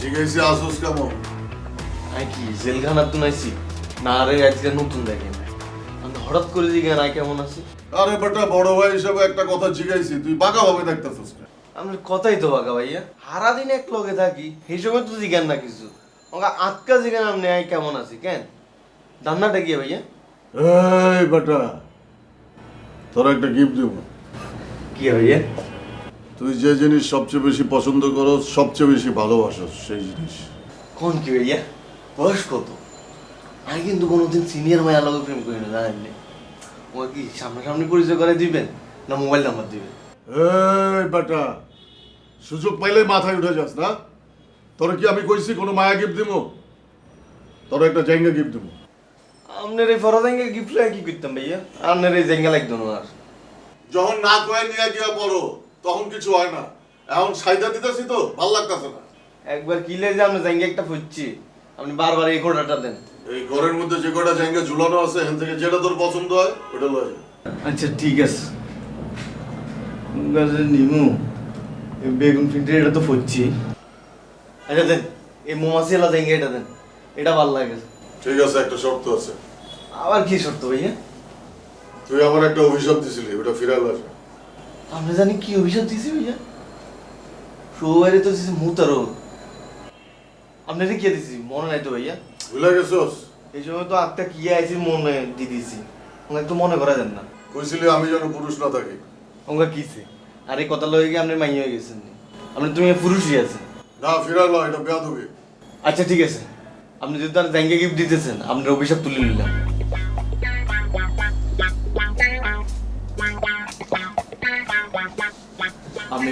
জিজ্ঞেসি Asus কেমন? I কি জেলখানার তো নাইছি। না রে আজকে নতুন দেখেন আমি হঠাৎ করে জিজ্ঞাসা নাই কেমন আছি? আরে বেটা বড় ভাই হিসেবে একটা কথা জিজ্ঞাসি তুই বাঁকা ভাবে দেখতেছিস আমার কথাই তো বাকা ভাইয়া। সারাদিন এক লগে থাকি সময় তো জিজ্ঞান না কিছু। আমাকে আটকা জিজ্ঞান আপনি আই কেমন আছি কেন? রান্নাটা কি ভাইয়া? এই বেটা তোর একটা গিফট দেব। কি ভাইয়া? তুই যে জিনিস সবচেয়ে বেশি পছন্দ করো সবচেয়ে বেশি ভালোবাসো সেই জিনিস। কোন কি ভাইয়া? বয়স কত? আমি কিন্তু কোনোদিন সিনিয়র মায়া লগে প্রেম করি না জানেননি ওকে কি সামনাসামনি পরিচয় করে দিবেন না মোবাইল নাম্বার দিবেন? এই বেটা সুযোগ পাইলে মাথায় উঠে যাস না? তোর কি আমি কইছি কোনো মায়া গিফট দিব তোর একটা জায়গা গিফট দিব আপনার এই ফরাদাঙ্গে গিফট লাগে কি করতাম ভাইয়া? আপনার এই জেঙ্গা লাগতো না আর। যখন না কয়ে নিয়ে গিয়া পড়ো তখন কিছু হয় না। এখন সাইদা দিতেছি তো ভালো লাগতেছে না। একবার কিলে যে আমরা জাঙ্গে একটা ফুটছি আপনি বারবার এই ঘোড়াটা দেন। এই ঘরের মধ্যে যে কটা জায়গা ঝুলানো আছে এখান থেকে যেটা তোর পছন্দ হয় ওটা লয়ে আচ্ছা ঠিক আছে। গাছে নিমু এই বেগুন ফিল্টার এটা তো ফুটছি আচ্ছা দেন এই মোমাসি এলা জাঙ্গে এটা দেন। এটা ভালো লাগে। ঠিক আছে একটা শর্ত আছে। আবার কি শর্ত ভাইয়া? তুই আমার একটা অভিশাপ দিছিলি ওটা ফিরাল আসবে আপনি জানি কি অভিশাপ দিছি ভাইয়া? সবাই তো দিছি মুতারো। আপনার কি দিছি মনে নাই তো ভাইয়া। ভুলে গেছোস? এই সময় তো আটটা কি আইছি মনে দি দিছি ওনাকে তো মনে করা যান না। কইছিলি আমি যেন পুরুষ না থাকি। ওঙ্গা কিছে আর এই কথা লগে গিয়ে আপনি মাই হয়ে গেছেন আপনি তুমি পুরুষই আছেন। না ফিরাল এটা বেয়া দেবে আচ্ছা ঠিক আছে। আপনি যদি তার জাঙ্গে গিফট দিতেছেন আপনার অভিশাপ তুলে নিলাম।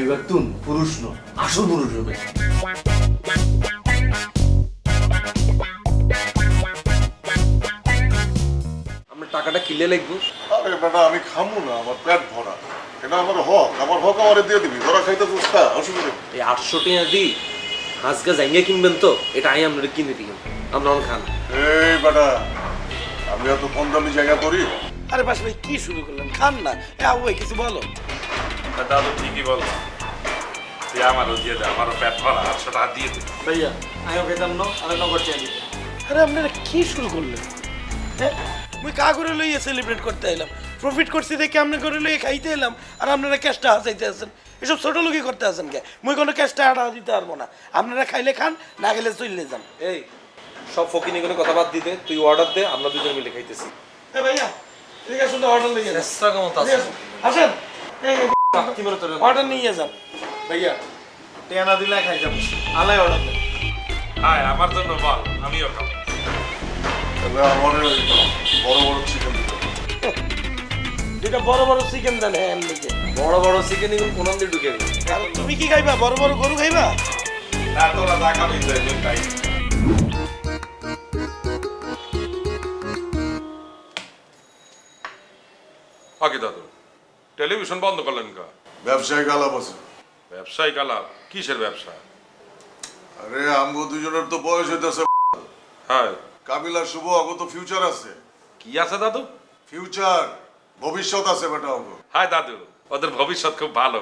এবার তুন পুরুষ ন আসল পুরুষ হবে। আমরা টাকাটা কিলে লিখব। আরে বেটা আমি খামু না আমার পেট ভরা। এটা আমার হক আমার হক আমারে দিয়ে দিবি তোরা খাইতে ফুসকা অসুবিধা এই আটশো টাকা দি হাঁসগা জাইঙ্গা কিনবেন তো এটা আই আপনারা কিনে দিবেন আপনার খান। এই বেটা আমি এত কম দামি জায়গা করি? আরে বাস ভাই কি শুরু করলেন? খান না। এ আবু কিছু বলো। দাদু ঠিকই বলছে। তুই আমারও দিয়ে দে আমারও পেট ভরা আটশো টাকা দিয়ে দে। ভাইয়া আমিও খেতাম না আমি নগর চাই আরে আপনারা কি শুরু করলেন? হ্যাঁ? মুই কা করে লইয়ে সেলিব্রেট করতে এলাম প্রফিট করছি দেখে আপনি করে লইয়ে খাইতে এলাম আর আপনারা ক্যাশটা হাসাইতে আছেন। এসব ছোট লোকই করতে আছেন কে? মুই কোনো ক্যাশটা আটা দিতে পারব না। আপনারা খাইলে খান না খেলে চললে যান। এই সব ফকিনি কোনো কথা বাদ দিতে তুই অর্ডার দে আমরা দুজন মিলে খাইতেছি। এ ভাইয়া এদিকে আসুন অর্ডার লইয়ে যান। চেষ্টা কেমন এদিকে আসুন। অর্ডার নিয়ে যান ভাইয়া টেনা দিলে খাই যাব। আলাই অর্ডার দেন হাই আমার জন্য বল আমিও খাব। তাহলে আমার বড় বড় চিকেন দুইটা বড় বড় চিকেন দেন হ্যাঁ এমনিকে বড় বড় চিকেন এগুলো কোন দিয়ে ঢুকে তুমি কি খাইবা? বড় বড় গরু খাইবা? না তোরা যা খাবি তুই তুই দাদু। টেলিভিশন বন্ধ করলেন কা? ব্যবসায়িক আলাপ আছে। ব্যবসায়িক আলাপ কিসের ব্যবসা? আরে আমগো দুজনের তো বয়স হইতেছে। হ্যাঁ। কাবিলা শুভ আগত ফিউচার আছে। কি আছে দাদু? ফিউচার ভবিষ্যৎ আছে বেটা অঙ্গ হাই দাদু ওদের ভবিষ্যৎ খুব ভালো।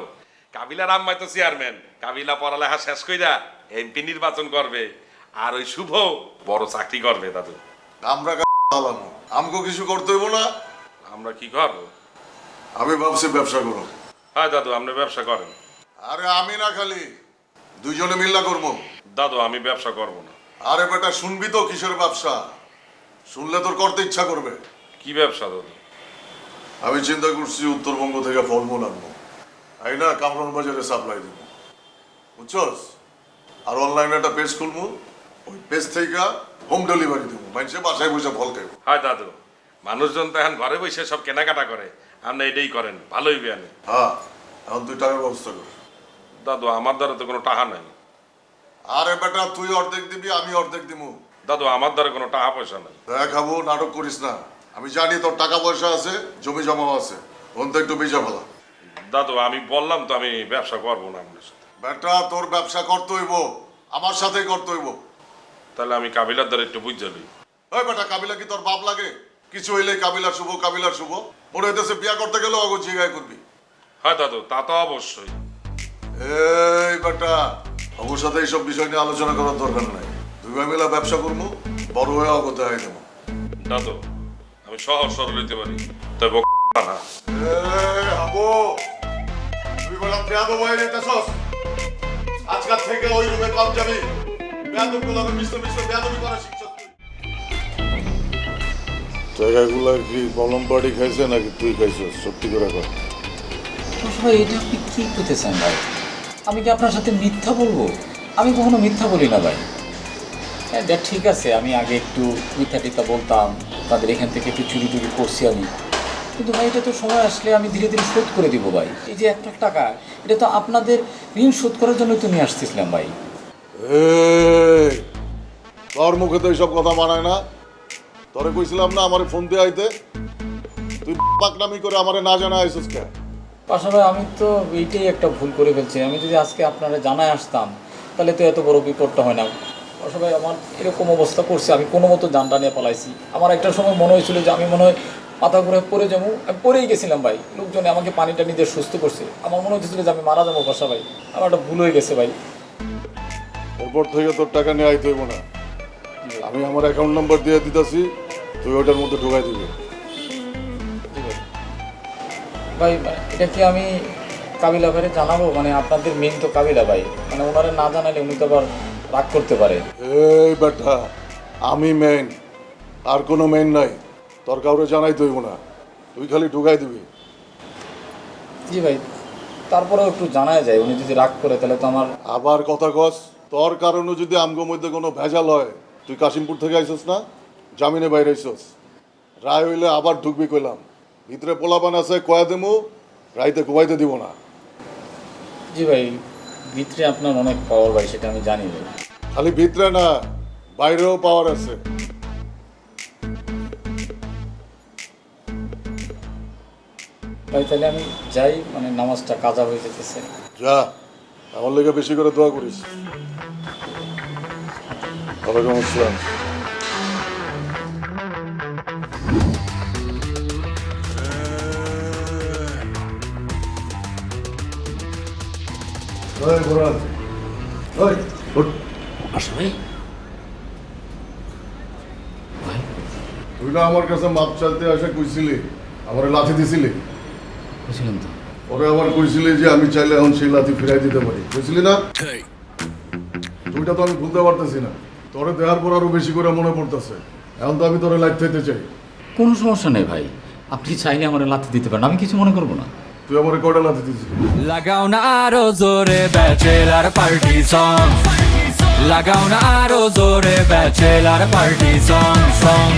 কাবিলা রামমাই তো চেয়ারম্যান কাবিলা পড়ালেখা শেষ কইরা এমপি নির্বাচন করবে আর ওই শুভ বড় চাকরি করবে দাদু। আমরা আমগো কিছু করতে হইব না। আমরা কি করব? আমি ভাবছি ব্যবসা করো। হ্যাঁ দাদু আপনি ব্যবসা করেন। আরে আমি না খালি দুইজনে মিল্লা করব। দাদু আমি ব্যবসা করব না। আরে বেটা শুনবি তো কিসের ব্যবসা? শুনলে তোর করতে ইচ্ছা করবে। কি ব্যবসা দাদু? আমি চিন্তা করছি উত্তরবঙ্গ থেকে ফলমূল আনব। এই না কামরান বাজারে সাপ্লাই দেবো। বুঝছস? আর অনলাইনে একটা পেজ খুলবো। ওই পেজ থেকে হোম ডেলিভারি দেবো। মানুষে বাসায় বসে ফল খাইবো। হ্যাঁ দাদু। মানুষজন তো এখন ঘরে বসে সব কেনাকাটা করে। আপনি এটাই করেন ভালোই বেয়ানে। হ্যাঁ এখন তুই টাকার ব্যবস্থা কর। দাদু আমার দ্বারা তো কোনো টাকা নাই। আরে বেটা তুই অর্ধেক দিবি আমি অর্ধেক দিবো দাদু আমার দ্বারা কোনো টাকা পয়সা নাই। দেখাবো নাটক করিস না। আমি জানি তোর টাকা পয়সা আছে জমি জমাও আছে। ওন তো একটু বেজা ফেলা। দাদু আমি বললাম তো আমি ব্যবসা করব না আপনার সাথে। বেটা তোর ব্যবসা করতে হইব আমার সাথেই করতে হইব। তাহলে আমি কাবিলার দ্বারা একটু বুঝ নিই ওই বেটা কাবিলা কি তোর বাপ লাগে? কিছু হইলে কাবিলার শুভ কাবিলার শুভ। মনে হইতেছে বিয়া করতে গেলে অগো জিগায় করবি। হ্যাঁ দাদু তা তো অবশ্যই। এই বেটা আমার সাথে এইসব বিষয় নিয়ে আলোচনা করার দরকার নাই। দুই ভাই মিলা ব্যবসা করব বড় হয়ে অগতে হয়ে যাব দাদু আমি সহজ সরল হইতে পারি তবে বোকা না এই, হাবু, তুই বললাম বেয়াদব হয়ে যেতেছস। আজকাল থেকে ওই রুমে কম যাবি। বেয়াদবগুলো মিশতে মিশতে বেয়াদবি করা শিখছস তুই জায়গাগুলো কি কলম পাড়ি খাইছে নাকি তুই খাইছস? সত্যি করে কর। ভাই এটা আপনি কি করতেছেন ভাই? আমি কি আপনার সাথে মিথ্যা বলব? আমি কখনো মিথ্যা বলি না ভাই। হ্যাঁ দেখ ঠিক আছে আমি আগে একটু মিথ্যা টিথ্যা বলতাম তাদের এখান থেকে একটু চুরি টুরি করছি আমি। কিন্তু ভাই এটা তো সময় আসলে আমি ধীরে ধীরে শোধ করে দিব ভাই। এই যে এক লাখ টাকা এটা তো আপনাদের ঋণ শোধ করার জন্য তো নিয়ে আসতেছিলাম ভাই। তোর মুখে তো এইসব কথা মানায় না। তোরে কইছিলাম না আমারে ফোন দিয়ে আইতে। তুই পাকনামি করে আমারে না জানা আইসস কে পাশাপাশি আমি তো এইটাই একটা ভুল করে ফেলছি। আমি যদি আজকে আপনারা জানায় আসতাম তাহলে তো এত বড় বিপদটা হয় না। পাশাপাশি আমার এরকম অবস্থা করছে আমি কোনো মতো জানটা নিয়ে পালাইছি। আমার একটা সময় মনে হয়েছিল যে আমি মনে হয় মাথা ঘুরে পড়ে যাব। আমি পড়েই গেছিলাম ভাই। লোকজনে আমাকে পানি টানি দিয়ে সুস্থ করছে। আমার মনে হচ্ছিল যে আমি মারা যাব বাসা ভাই। আমার একটা ভুল হয়ে গেছে ভাই। এরপর থেকে তোর টাকা নিয়ে আইতে হইব না। আমি আমার অ্যাকাউন্ট নাম্বার দিয়ে দিতেছি। তুই ওটার মধ্যে ঢুকাই দিবি। ভাই। ভাই এটা কি আমি কাবিলা ভাইরে জানাব? মানে আপনাদের মেন তো কাবিলা ভাই। মানে ওনারে না জানালে উনি তো আবার রাগ করতে পারে। এই বেটা আমি মেইন আর কোনো মেইন নাই। তোর কাউরে জানাই হইব না। তুই খালি ঢুকাই দিবি। জি ভাই তারপরেও একটু জানাই যায়। উনি যদি রাগ করে তাহলে তো আমার আবার কথা কস তোর কারণে যদি আমগো মধ্যে কোনো ভেজাল হয় তুই কাশিমপুর থেকে আইসস না? জামিনে বাইরে আইসস রায় হইলে আবার ঢুকবি কইলাম। ভিতরে পোলাপান আছে কয়া দেমু রাইতে কোয়াইতে দিব না। জি ভাই ভিতরে আপনার অনেক পাওয়ার ভাই সেটা আমি জানি ভাই। খালি ভিতরে না বাইরেও পাওয়ার আছে। ভাই তাহলে আমি যাই মানে নামাজটা কাজা হয়ে যেতেছে। যা আমার লেগে বেশি করে দোয়া করিস। ওয়ালাইকুম আসসালাম। তুই না আমার কাছে মাপ চাইতে আসে কইছিলি আমার লাথি দিছিলি। বুঝলেন তো। ওরে আবার কইছিলি যে আমি চাইলে এখন সেই লাথি ফিরাই দিতে পারি। বুঝলি না? তুইটা তো আমি ভুলতে পারতেছি না। তোরে দেওয়ার পর আরও বেশি করে মনে পড়তেছে। এখন তো আমি তোরে লাইট চাই। কোনো সমস্যা নেই ভাই। আপনি চাইলে আমার লাথি দিতে পারেন। আমি কিছু মনে করব না। তুই আমার কয়টা লাথি দিয়েছিস লাগাও না আরও জোরে ব্যাচেলার পার্টি সং লাগাও না আরও জোরে ব্যাচেলার পার্টি সং সং